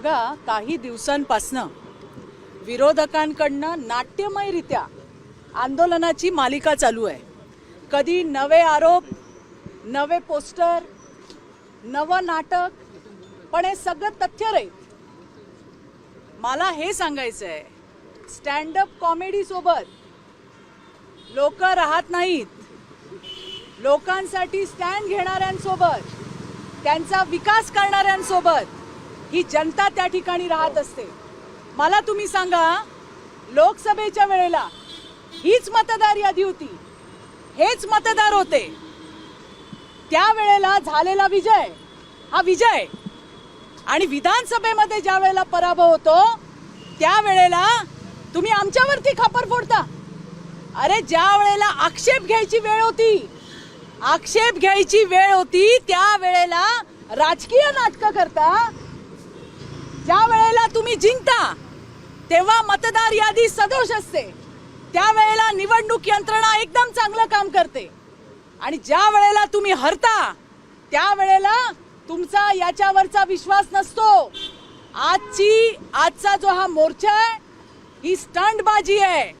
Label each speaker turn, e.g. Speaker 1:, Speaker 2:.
Speaker 1: बघा काही दिवसांपासनं विरोधकांकडनं नाट्यमयरित्या आंदोलनाची मालिका चालू आहे. कधी नवे आरोप नवे पोस्टर नवं नाटक पण हे सगळं तथ्य तथ्यरहित. मला हे सांगायचं आहे स्टँडअप कॉमेडीसोबत लोक राहत नाहीत. लोकांसाठी स्टँड घेणाऱ्यांसोबत त्यांचा विकास करणाऱ्यांसोबत ही जनता त्या ठिकाणी राहत असते. मला तुम्ही सांगा लोकसभेच्या वेळेला हीच मतदार यादी होती हेच मतदार होते. त्यावेळेला झालेला विजय हा विजय. आणि विधानसभेमध्ये ज्या वेळेला पराभव होतो त्यावेळेला तुम्ही आमच्यावरती खापर फोडता. अरे ज्या वेळेला आक्षेप घ्यायची वेळ होती आक्षेप घ्यायची वेळ होती त्या वेळेला राजकीय नाटकं करता ज्या वेळेला तुम्ही जिंकता तेव्हा मतदार यादी सदोष असते. त्यावेळेला निवडणूक यंत्रणा एकदम चांगलं काम करते. आणि ज्या वेळेला तुम्ही हरता त्यावेळेला तुमचा याच्यावरचा विश्वास नसतो. आजची आजचा जो हा मोर्चा आहे ही स्टंटबाजी आहे.